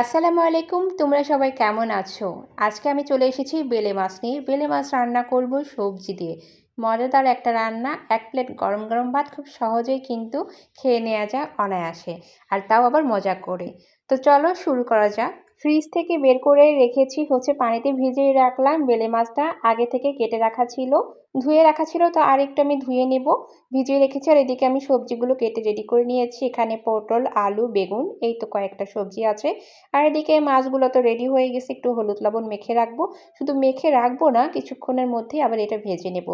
আসসালামু আলাইকুম, তোমরা সবাই কেমন আছো? আজকে আমি চলে এসেছি বেলে মাছ নিয়ে। বেলে মাছ রান্না করব সবজি দিয়ে। মজাদার একটা রান্না, এক প্লেট গরম গরম ভাত খুব সহজেই কিন্তু খেয়ে নেওয়া যায় অনায়াসে, আর তাও আবার মজা করে। তো চলো শুরু করা যাক। ফ্রিজ থেকে বের করে রেখেছি, হচ্ছে পানিতে ভিজিয়ে রাখলাম। বেলে মাছটা আগে থেকে কেটে রাখা ছিল। ধুয়ে রাখা ছিল, তো আরেকটু আমি ধুয়ে নেব। ভিজিয়ে রেখেছি, আর এদিকে আমি সবজিগুলো কেটে রেডি করে নিয়েছি। এখানে পটল, আলু, বেগুন, এই তো কয়েকটা সবজি আছে। আর এদিকে মাছগুলো তো রেডি হয়ে গেছে, একটু হলুদ লবণ মেখে রাখব। শুধু মেখে রাখব না, কিছুক্ষণের মধ্যেই আবার এটা ভেজে নেব।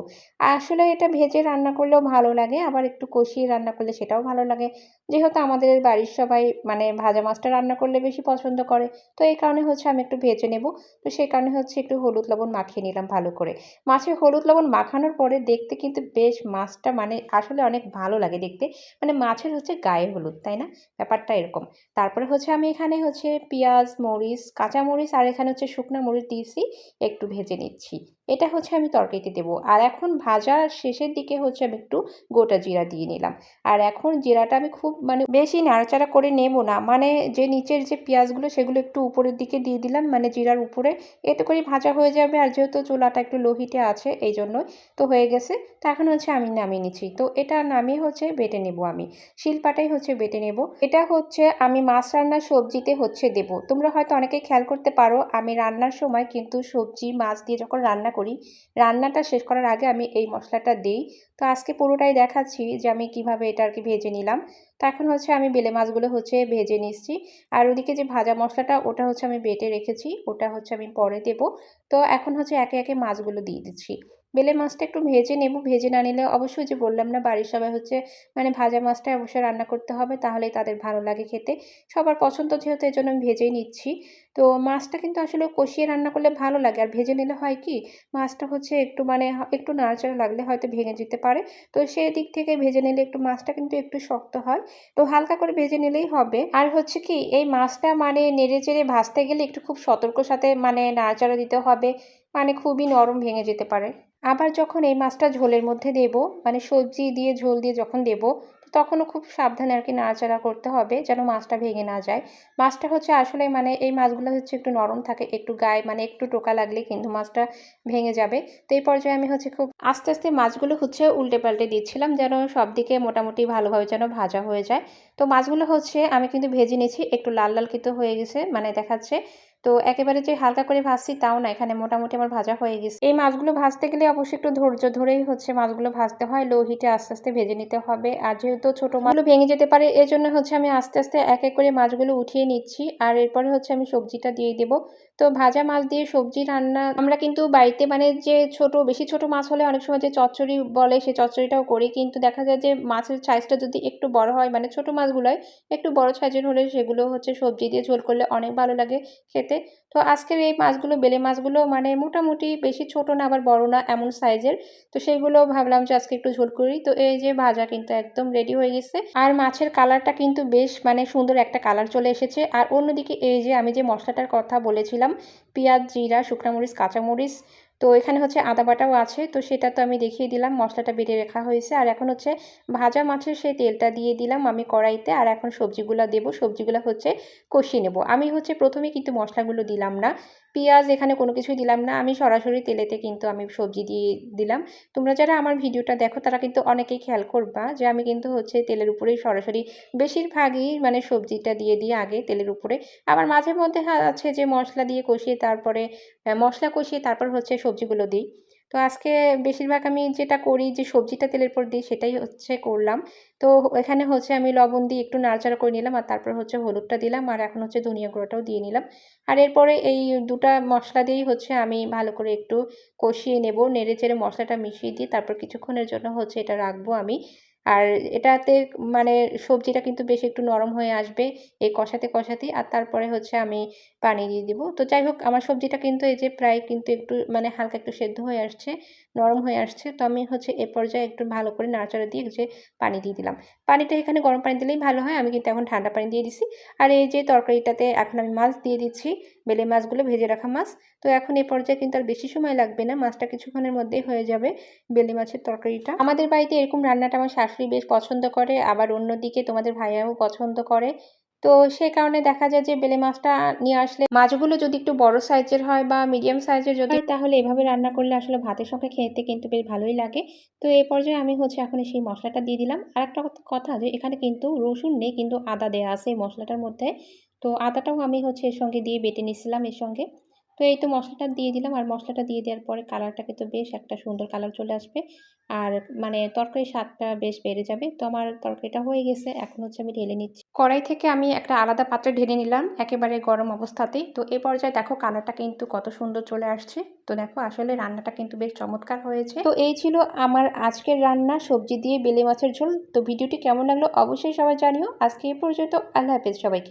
আসলে এটা ভেজে রান্না করলেও ভালো লাগে, আবার একটু কষিয়ে রান্না করলে সেটাও ভালো লাগে। যেহেতু আমাদের বাড়ির সবাই মানে ভাজা মাছটা রান্না করলে বেশি পছন্দ করে, তো এই কারণে হচ্ছে আমি একটু ভেজে নেব। তো সেই কারণে হচ্ছে একটু হলুদ লবণ মাখিয়ে নিলাম ভালো করে। মাছে হলুদ লবণ মাখানোর পরে দেখতে কিন্তু বেশ মাছটা মানে আসলে অনেক ভালো লাগে দেখতে। মানে মাছের হচ্ছে গায়ে হলুদ, তাই না? ব্যাপারটা এরকম। তারপরে হচ্ছে আমি এখানে হচ্ছে পেঁয়াজ, মরিচ, কাঁচা মরিচ আর এখানে হচ্ছে শুকনো মরিচ দিয়েছি, একটু ভেজে নিচ্ছি। এটা হচ্ছে আমি তরকারিতে দেবো। আর এখন ভাজার শেষের দিকে হচ্ছে আমি একটু গোটা জিরা দিয়ে নিলাম। আর এখন জিরাটা আমি খুব মানে বেশি নাড়াচাড়া করে নেব না। মানে যে নিচের যে পেঁয়াজগুলো সেগুলো একটু উপরের দিকে দিয়ে দিলাম। মানে জিরার উপরে এতে করে ভাজা হয়ে যাবে। আর যেহেতু চুলাটা একটু লোহিতে আছে এই জন্যই তো হয়ে গেছে। তো এখন হচ্ছে আমি নামিয়ে নিচ্ছি। তো এটা নামিয়ে হচ্ছে বেটে নেব আমি। শিলপাটাই হচ্ছে বেটে নেব। এটা হচ্ছে আমি মাছ রান্নার সবজিতে হচ্ছে দেব। তোমরা হয়তো অনেকে খেয়াল করতে পারো, আমি রান্নার সময় কিন্তু সবজি, মাছ দিয়ে যখন রান্না করি, রান্নাটা শেষ করার আগে আমি এই মশলাটা দিই। তো আজকে পুরোটাই দেখাচ্ছি যে আমি কীভাবে এটা আর কি ভেজে নিলাম। তো এখন হচ্ছে আমি বেলে মাছগুলো হচ্ছে ভেজে নিচ্ছি। আর ওদিকে যে ভাজা মশলাটা, ওটা হচ্ছে আমি বেটে রেখেছি। ওটা হচ্ছে আমি পরে দেব। তো এখন হচ্ছে একে একে মাছগুলো দিয়ে দিচ্ছি। বেলে মাছটা একটু ভেজে নেব। ভেজে না নিলে অবশ্যই যে বললাম না, বাড়ির সবাই হচ্ছে মানে ভাজা মাছটা অবশ্যই রান্না করতে হবে, তাহলেই তাদের ভালো লাগে খেতে। সবার পছন্দ যেহেতু এই জন্য আমি ভেজেই নিচ্ছি। তো মাছটা কিন্তু আসলে কষিয়ে রান্না করলে ভালো লাগে। আর ভেজে নিলে হয় কি, মাছটা হচ্ছে একটু মানে একটু নাড়াচাড়া লাগলে হয়তো ভেঙে যেতে পারে। তো সেই দিক থেকে ভেজে নিলে একটু মাছটা কিন্তু একটু শক্ত হয়। তো হালকা করে ভেজে নিলেই হবে। আর হচ্ছে কি, এই মাছটা মানে নেড়ে চেড়ে ভাজতে গেলে একটু খুব সতর্ক সাথে মানে নাড়াচাড়া দিতে হবে। মানে খুবই নরম ভেঙে যেতে পারে। আবার যখন এই মাছটা ঝোলের মধ্যে দেব মানে সবজি দিয়ে ঝোল দিয়ে যখন দেব তখনও খুব সাবধানে আর কি নাড়াচাড়া করতে হবে যেন মাছটা ভেঙে না যায়। মাছটা হচ্ছে আসলে মানে এই মাছগুলো হচ্ছে একটু নরম থাকে, একটু গায়ে মানে একটু টোকা লাগলে কিন্তু মাছটা ভেঙে যাবে। তো এই পর্যায়ে আমি হচ্ছে খুব আস্তে আস্তে মাছগুলো হচ্ছে উল্টে পাল্টে দিচ্ছিলাম যেন সব দিকে মোটামুটি ভালোভাবে যেন ভাজা হয়ে যায়। তো মাছগুলো হচ্ছে আমি কিন্তু ভেজে নিয়েছি, একটু লাল লাল কিন্তু হয়ে গেছে মানে দেখাচ্ছে তো একেবারে যে হালকা করে ভাজছি তাও না, এখানে মোটামুটি আমার ভাজা হয়ে গেছে। এই মাছগুলো ভাজতে গেলে অবশ্যই একটু ধৈর্য ধরেই হচ্ছে মাছগুলো ভাজতে হয়, লো হিটে আস্তে আস্তে ভেজে নিতে হবে। আর যেহেতু ছোট মাছগুলো ভেঙে যেতে পারে, এজন্য হচ্ছে আমি আস্তে আস্তে এক এক করে মাছগুলো উঠিয়ে নিচ্ছি। আর এরপরে হচ্ছে আমি সবজিটা দিয়ে দেবো। তো ভাজা মাছ দিয়ে সবজি রান্না, আমরা কিন্তু বাড়িতে মানে যে ছোট, বেশি ছোট মাছ হলে অনেক সময় যে চচ্চড়ি বলে সেই চচ্চড়িটাও করি, কিন্তু দেখা যায় যে মাছের সাইজটা যদি একটু বড় হয় মানে ছোট মাছগুলোয় একটু বড় সাইজের হলে সেগুলো হচ্ছে সবজি দিয়ে ঝোল করলে অনেক ভালো লাগে খেতে। তো আজকের এই মাছগুলো, বেলে মাছগুলো মানে মোটামুটি বেশি ছোট না, আবার বড় না, এমন সাইজের তো সেইগুলো ভাবলাম যে আজকে একটু ঝোল করি। তো এই যে ভাজা কিন্তু একদম রেডি হয়ে গেছে। আর মাছের কালারটা কিন্তু বেশ মানে সুন্দর একটা কালার চলে এসেছে। আর অন্যদিকে এই যে আমি যে মশলাটার কথা বলেছিলাম পেঁয়াজ জিরা শুকনামরিচ কাঁচামরিচ তো এখানে হচ্ছে আদা বাটাও আছে। তো সেটা তো আমি দেখিয়ে দিলাম, মশলাটা বেটে রাখা হয়েছে। আর এখন হচ্ছে ভাজা মাছের সেই তেলটা দিয়ে দিলাম আমি কড়াইতে। আর এখন সবজিগুলো দেব, সবজিগুলো হচ্ছে কষিয়ে নেব। আমি হচ্ছে প্রথমে কিন্তু মশলাগুলো দিলাম না। পেঁয়াজ এখানে কোনো কিছুই দিলাম না। আমি সরাসরি তেলেতে কিন্তু আমি সবজি দিয়ে দিলাম। তোমরা যারা আমার ভিডিওটা দেখো, তারা কিন্তু অনেকেই খেয়াল করবা যে আমি কিন্তু হচ্ছে তেলের উপরেই সরাসরি বেশিরভাগই মানে সবজিটা দিয়ে দিই আগে তেলের উপরে। আবার মাঝে মধ্যে আছে যে মশলা দিয়ে কষিয়ে তারপরে মশলা কষিয়ে তারপর হচ্ছে সবজিগুলো দিই। তো আজকে বেশিরভাগ আমি যেটা করি যে সবজিটা তেলের পর দিই, সেটাই হচ্ছে করলাম। তো এখানে হচ্ছে আমি লবণ দিয়ে একটু নাড়াচাড়া করে নিলাম আর তারপর হচ্ছে হলুদটা দিলাম আর এখন হচ্ছে ধনিয়া গুঁড়োটাও দিয়ে নিলাম। আর এরপরে এই দুটা মশলা দিয়েই হচ্ছে আমি ভালো করে একটু কষিয়ে নেব, নেড়ে চেড়ে মশলাটা মিশিয়ে দিয়ে তারপর কিছুক্ষণের জন্য হচ্ছে এটা রাখব আমি। আর এটাতে মানে সবজিটা কিন্তু বেশ একটু নরম হয়ে আসবে এই কষাতে কষাতেই আর তারপরে হচ্ছে আমি পানি দিয়ে দিব। তো যাই হোক, আমার সবজিটা কিন্তু এই যে প্রায় কিন্তু একটু মানে হালকা একটু সেদ্ধ হয়ে আসছে, নরম হয়ে আসছে। তো আমি হচ্ছে এ পর্যায়ে একটু ভালো করে নাড়াচাড়া দিয়ে যে পানি দিয়ে দিলাম। পানিটা এখানে গরম পানি দিলেই ভালো হয়। আমি কিন্তু এখন ঠান্ডা পানি দিয়ে দিছি। আর এই যে তরকারিটাতে এখন আমি মাছ দিয়ে দিচ্ছি, বেলে মাছগুলো, ভেজে রাখা মাছ। তো এখন এ পর্যায়ে কিন্তু আর বেশি সময় লাগবে না। মাছটা কিছুক্ষণের মধ্যেই হয়ে যাবে বেলে মাছের তরকারিটা। আমাদের বাড়িতে এরকম রান্নাটা আমার শাশুড়ি বেশ পছন্দ করে, আবার অন্যদিকে তোমাদের ভাইয়াও পছন্দ করে। তো সেই কারণে দেখা যায় যে বেলে মাছটা নিয়ে আসলে মাছগুলো যদি একটু বড় সাইজের হয় বা মিডিয়াম সাইজের যদি তাহলে এভাবে রান্না করলে আসলে ভাতের সঙ্গে খেতে কিন্তু বেশ ভালোই লাগে। তো এই পর্যায়ে আমি হচ্ছে এখন সেই মশলাটা দিয়ে দিলাম। আর একটা কথা যে এখানে কিন্তু রসুন নেই, কিন্তু আদা দেওয়া আছে এই মশলাটার মধ্যে। তো আদাটাও আমি হচ্ছে এর সঙ্গে দিয়ে বেটে নিয়েছিলাম এর সঙ্গে। তো এই তো মশলাটা দিয়ে দিলাম। আর মশলাটা দিয়ে দেওয়ার পরে কালারটা কিন্তু বেশ একটা সুন্দর কালার চলে আসবে। আর মানে তরকারির স্বাদটা বেশ বেড়ে যাবে। তো আমার তরকারিটা হয়ে গেছে। এখন হচ্ছে আমি ঢেলে নিচ্ছি। কড়াই থেকে আমি একটা আলাদা পাত্রে ঢেলে নিলাম একেবারে গরম অবস্থাতেই। তো এই পর্যায়ে দেখো কালারটা কিন্তু কত সুন্দর চলে আসছে। তো দেখো আসলে রান্নাটা কিন্তু বেশ চমৎকার হয়েছে। তো এই ছিল আমার আজকের রান্না সবজি দিয়ে বেলে মাছের ঝোল। তো ভিডিওটি কেমন লাগল অবশ্যই সবাই জানিও। আজকে এই পর্যন্ত আল্লাহ হাফেজ সবাইকে।